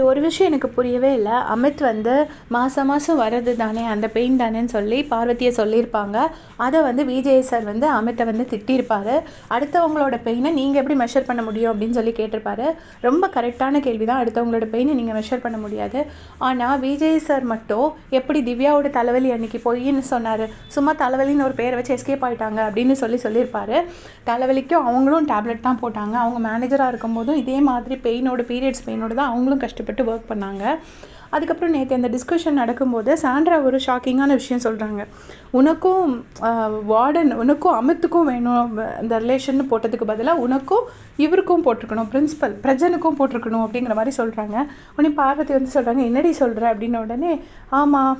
நேற்று ஒரு விஷயம் எனக்கு புரியவே இல்லை. அமித் வந்து மாதம் மாதம் வர்றது தானே அந்த பெயின் தானேன்னு சொல்லி பார்வதியை சொல்லியிருப்பாங்க. அதை வந்து விஜய் சார் வந்து அமித்தை வந்து திட்டியிருப்பார். அடுத்தவங்களோட பெயினை நீங்கள் எப்படி மெஷர் பண்ண முடியும் அப்படின்னு சொல்லி கேட்டிருப்பாரு. ரொம்ப கரெக்டான கேள்வி தான் அடுத்தவங்களோட பெயினை நீங்கள் மெஷர் பண்ண முடியாது. ஆனால் விஜய் சார் மட்டும் எப்படி திவ்யாவோட தலைவலி அன்னைக்கு பொய்ன்னு சொன்னார். சும்மா தலைவலின்னு ஒரு பேரை வச்சு எஸ்கேப் ஆயிட்டாங்க அப்படின்னு சொல்லி சொல்லியிருப்பாரு. தலைவலிக்கும் அவங்களும் டேப்லெட் தான் போட்டாங்க. அவங்க மேனேஜராக இருக்கும்போதும் இதே மாதிரி பெயினோட பீரியட்ஸ் பெயினோட தான் அவங்களும் கஷ்டப்பட்டு கஷ்டப்பட்டு ஒர்க் பண்ணாங்க. அதுக்கப்புறம் நேற்று அந்த டிஸ்கஷன் நடக்கும்போது சாண்ட்ரா ஒரு ஷாக்கிங்கான விஷயம் சொல்கிறாங்க உனக்கும் வார்டன் உனக்கும் அமித்துக்கும் வேணும் அந்த ரிலேஷன் போட்டதுக்கு பதிலாக உனக்கும் இவருக்கும் போட்டிருக்கணும் பிரின்ஸிபல் பிரஜனுக்கும் போட்டிருக்கணும் அப்படிங்கிற மாதிரி சொல்கிறாங்க உடனே பார்வதி வந்து சொல்கிறாங்க என்னடி சொல்கிற அப்படின்ன உடனே ஆமாம்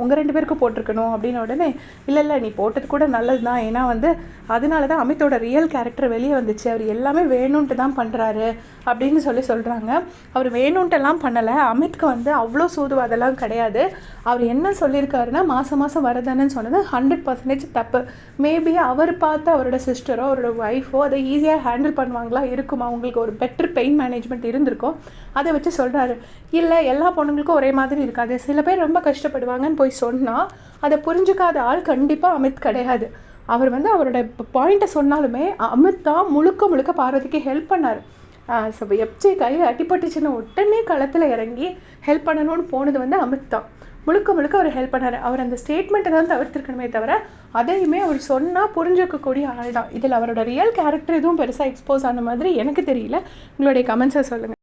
உங்கள் ரெண்டு பேருக்கும் போட்டிருக்கணும். அப்படின்ன உடனே இல்லை இல்லை நீ போட்டது கூட நல்லது தான் ஏன்னா வந்து அதனால தான் அமித்தோட ரியல் கேரக்டர் வெளியே வந்துச்சு. அவர் எல்லாமே வேணும்ன்ட்டு தான் பண்ணுறாரு அப்படின்னு சொல்லி சொல்கிறாங்க அவர் வேணும்ன்ட்டுலாம் பண்ணலை. அமித்க்கு வந்து அவ்வளோ சூதுவாதெல்லாம் கிடையாது. அவர் என்ன சொல்லியிருக்காருன்னா மாதம் மாதம் வரதானேன்னு சொன்னது. ஹண்ட்ரட் பர்சன்டேஜ் தப்பு. மேபி அவர் பார்த்து அவரோட சிஸ்டரோ அவரோட ஒய்ஃபோ அதை ஈஸியாக ஹேண்டில் பண்ணுவாங்களா? இருக்குமா? அவங்களுக்கு ஒரு பெட்டர் பெயின் மேனேஜ்மெண்ட் இருந்திருக்கும். அதை வச்சு சொல்கிறாரு இல்லை எல்லா பொண்ணுங்களுக்கும் ஒரே மாதிரி இருக்காது. சில பேர் ரொம்ப கஷ்டப்படுவாங்கன்னு போய் சொன்னால் அதை புரிஞ்சுக்காத ஆள் கண்டிப்பாக அமித் கிடையாது. அவர் வந்து அவரோட பாயிண்ட்டை சொன்னாலுமே அமித் தான் முழுக்க முழுக்க பார்வதிக்கு ஹெல்ப் பண்ணார். ஸோ எப்ஜே கையில் அடிபட்டுச்சுன்னு உடனே களத்தில் இறங்கி ஹெல்ப் பண்ணணும்னு போனது வந்து அமித் தான். முழுக்க முழுக்க அவர் ஹெல்ப் பண்ணார். அவர் அந்த ஸ்டேட்மெண்ட்டை தான் தவிர்த்திருக்கணுமே தவிர அதையுமே அவர் சொன்னால் புரிஞ்சுக்கக்கூடிய ஆள் தான். இதில் அவரோட ரியல் கேரக்டர் எதுவும் பெருசாக எக்ஸ்போஸ் ஆன மாதிரி எனக்கு தெரியல. உங்களுடைய கமெண்ட்ஸை சொல்லுங்கள்